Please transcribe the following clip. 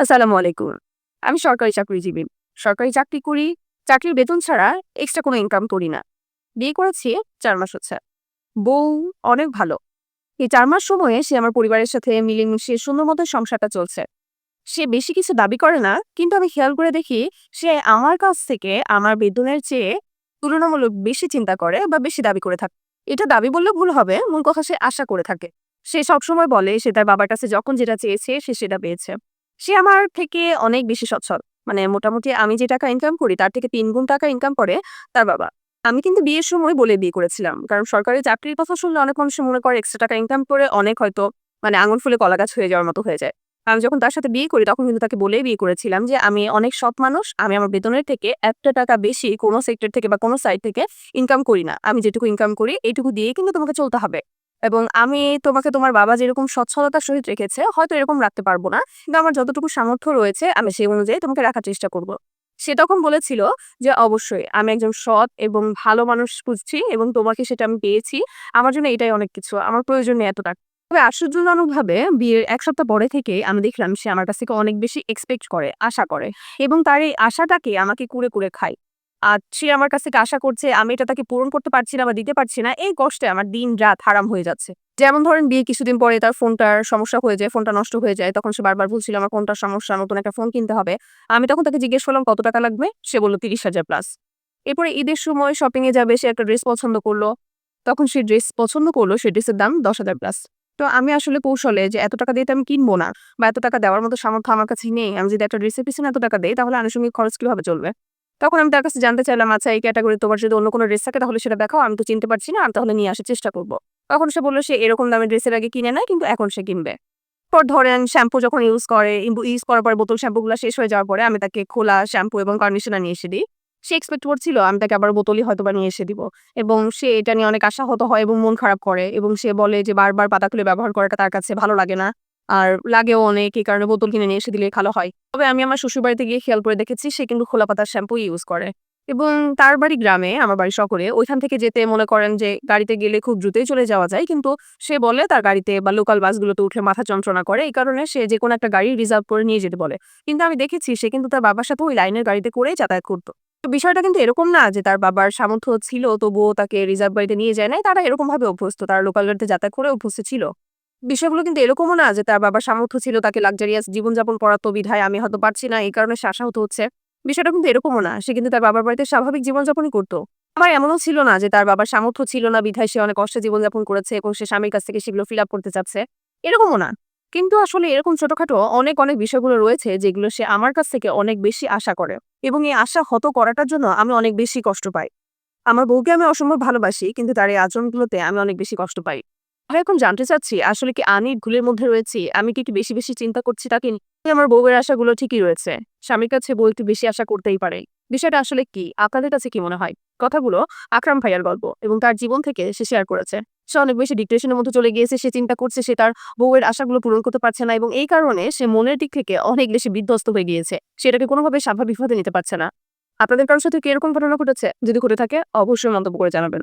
আসসালামু আলাইকুম। আমি সরকারি চাকরিজীবী। সরকারি চাকরি করি, চাকরির বেতন ছাড়া এক্সট্রা কোনো ইনকাম করি না। বিয়ে করেছি, চার মাস হচ্ছে। বউ অনেক ভালো। এই চার মাস সময়ে সে আমার পরিবারের সাথে মিলেমিশে সুন্দর মতো সংসারটা চলছে। সে বেশি কিছু দাবি করে না, কিন্তু আমি খেয়াল করে দেখি সে আমার কাছ থেকে আমার বেতনের চেয়ে তুলনামূলক বেশি চিন্তা করে বা বেশি দাবি করে থাকে। এটা দাবি বললে ভুল হবে, মূল কথা সে আশা করে থাকে। সে সবসময় বলে, সে তার বাবার কাছে যখন যেটা চেয়েছে, সে সেটা পেয়েছে। সে আমার থেকে অনেক বেশি সচ্ছল। মানে মোটামুটি আমি যে টাকা ইনকাম করি, তার থেকে তিন গুণ টাকা ইনকাম করে তার বাবা। আমি কিন্তু বিয়ের সময় বলে বিয়ে করেছিলাম। কারণ সরকারি চাকরির কথা শুনলে অনেক মানুষ মনে করে এক্সট্রা টাকা ইনকাম করে অনেক হয়তো মানে আঙুল ফুলে কলা গাছ হয়ে যাওয়ার মতো হয়ে যায়। আমি যখন তার সাথে বিয়ে করি, তখন কিন্তু তাকে বলেই বিয়ে করেছিলাম যে, আমি অনেক সৎ মানুষ, আমি আমার বেতনের থেকে একটা টাকা বেশি কোনো সেক্টর থেকে বা কোনো সাইড থেকে ইনকাম করি না। আমি যেটুকু ইনকাম করি, এইটুকু দিয়ে কিন্তু তোমাকে চলতে হবে। এবং আমি তোমাকে তোমার বাবা যেরকম সচ্ছলতার সহিত রেখেছে, হয়তো এরকম রাখতে পারব না। কিন্তু আমার যতটুকু সামর্থ্য রয়েছে, আমি সেই অনুযায়ী তোমাকে রাখার চেষ্টা করব। সে তখন বলেছিল যে, অবশ্যই, আমি একজন সৎ এবং ভালো মানুষ খুঁজছি এবং তোমাকে সেটা আমি পেয়েছি। আমার জন্য এটাই অনেক কিছু। আমার প্রয়োজন নেই এত টাকা তবে আশ্চর্যজনকভাবে বিয়ের এক সপ্তাহ পরে থেকে আমি দেখলাম সে আমার কাছ থেকে অনেক বেশি এক্সপেক্ট করে, আশা করে এবং তার এই আশাটাকে আমাকে কুড়ে কুড়ে খায়। আর সে আমার কাছ থেকে আশা করছে, আমি এটা তাকে পূরণ করতে পারছি না বা দিতে পারছি না, এই কষ্টে আমার দিন রাত হারাম হয়ে যাচ্ছে। যেমন ধরেন বিয়ে কিছুদিন পরে তার ফোনটার সমস্যা হয়ে যায়, ফোনটা নষ্ট হয়ে যায়, তখন সে বারবার বলছিল, আমার ফোনটার সমস্যা, নতুন একটা ফোন কিনতে হবে। আমি তখন তাকে জিজ্ঞেস করলাম, কত টাকা লাগবে? সে বলল, তিরিশ হাজার প্লাস এরপরে ঈদের সময় শপিং এ যাবে, সে একটা ড্রেস পছন্দ করল। তখন সে ড্রেস পছন্দ করল, সে ড্রেসের দাম দশ হাজার প্লাস তো আমি আসলে কৌশলে যে এত টাকা দিয়ে তো আমি কিনবো না, বা এত টাকা দেওয়ার মতো সামর্থ্য আমার কাছে নেই, আমি যদি একটা ড্রেসের পিছনে এত টাকা দেই, তাহলে আনুষঙ্গিক খরচ কীভাবে চলবে? তখন আমি তার কাছে জানতে চাইলাম আচ্ছা এই ক্যাটাগরি তোমার যদি অন্য কোনো ড্রেস থাকে, তাহলে সেটা দেখাও, আমি তো চিনতে পারছি না, আমি তাহলে নিয়ে আসার চেষ্টা করব। তখন সে বলল, সে এরকম দামের ড্রেসের আগে কিনে নেয়, কিন্তু এখন সে কিনবে। পর ধরেন শ্যাম্পু যখন ইউজ করে ইউজ করার পর বোতল শ্যাম্পুগুলো শেষ হয়ে যাওয়ার পরে আমি তাকে খোলা শ্যাম্পু এবং কন্ডিশনার নিয়ে এসে দিই। সে এক্সপেক্ট করছিল, আমি তাকে আবার বোতলই হয়তো বা নিয়ে এসে দিব। এবং সে এটা নিয়ে অনেক আশাহত হয় এবং মন খারাপ করে এবং সে বলে যে, বারবার পাতা খুলে ব্যবহার করাটা তার কাছে ভালো লাগে না। আর লাগেও অনেক, এই কারণে বোতল কিনে নিয়ে এসে দিলে ভালো হয়। তবে আমি আমার শ্বশুর বাড়িতে গিয়ে খেয়াল করে দেখেছি, সে কিন্তু খোলা পাতার শ্যাম্পু ইউজ করে। এবং তার বাড়ি গ্রামে, আমার বাড়ি শহরে, ওইখান থেকে যেতে মনে করেন যে গাড়িতে গেলে খুব দ্রুতই চলে যাওয়া যায়। কিন্তু সে বলে তার গাড়িতে বা লোকাল বাসগুলোতে উঠে মাথা যন্ত্রণা করে, এই কারণে সে যে কোনো একটা গাড়ি রিজার্ভ করে নিয়ে যেতে বলে। কিন্তু আমি দেখেছি, সে কিন্তু তার বাবার সাথে ওই লাইনের গাড়িতে করেই যাতায়াত করতো। তো বিষয়টা কিন্তু এরকম না যে তার বাবার সামর্থ্য ছিল, তবুও তাকে রিজার্ভ বাড়িতে নিয়ে যায় নাই। তারা এরকম ভাবে অভ্যস্ত, তারা লোকাল গাড়িতে যাতায়াত করে অভ্যস্ত ছিল। বিষয়গুলো কিন্তু এরকমও না যে তার বাবার সামর্থ্য ছিল তাকে লাক্সারিয়াস জীবনযাপন করাতো বিধায় আমি হয়তো পারছি না, এই কারণে সে আশাহত হচ্ছে। বিষয়টা কিন্তু এরকমও না, সে কিন্তু তার বাবার বাড়িতে স্বাভাবিক জীবনযাপনই করতো। আমার এমনও ছিল না যে তার বাবার সামর্থ্য ছিল না, বিধায় সে অনেক কষ্টে জীবনযাপন করেছে এবং সে স্বামীর কাছ থেকে সেগুলো ফিল আপ করতে চাচ্ছে। এরকমও না। কিন্তু আসলে এরকম ছোটখাটো অনেক অনেক বিষয়গুলো রয়েছে যেগুলো সে আমার কাছ থেকে অনেক বেশি আশা করে এবং এই আশা হত করাটার জন্য আমি অনেক বেশি কষ্ট পাই। আমার বউকে আমি অসম্ভব ভালোবাসি, কিন্তু তার এই আচরণগুলোতে আমি অনেক বেশি কষ্ট পাই। আমি এখন জানতে চাচ্ছি, আসলে কি আমি ভুলের মধ্যে রয়েছি? আমি কি বেশি বেশি চিন্তা করছি তাকে? আমার বউয়ের আশাগুলো ঠিকই রয়েছে? স্বামীর কাছে একটু বেশি আশা করতেই পারে। বিষয়টা আসলে কি? আপনাদের কাছে কি মনে হয়? কথাগুলো আকরাম ভাইয়ার গল্প এবং তার জীবন থেকে সে শেয়ার করেছে। সে অনেক বেশি ডিপ্রেশনের মধ্যে চলে গিয়েছে, সে চিন্তা করছে, সে তার বউয়ের আশাগুলো পূরণ করতে পারছে না এবং এই কারণে সে মনের দিক থেকে অনেক বেশি বিধ্বস্ত হয়ে গিয়েছে। সেটাকে কোনোভাবে স্বাভাবিকভাবে নিতে পারছে না। আপনাদের কারোর সাথে কি এরকম ঘটনা ঘটেছে? যদি ঘটে থাকে, অবশ্যই মন্তব্য করে জানাবেন।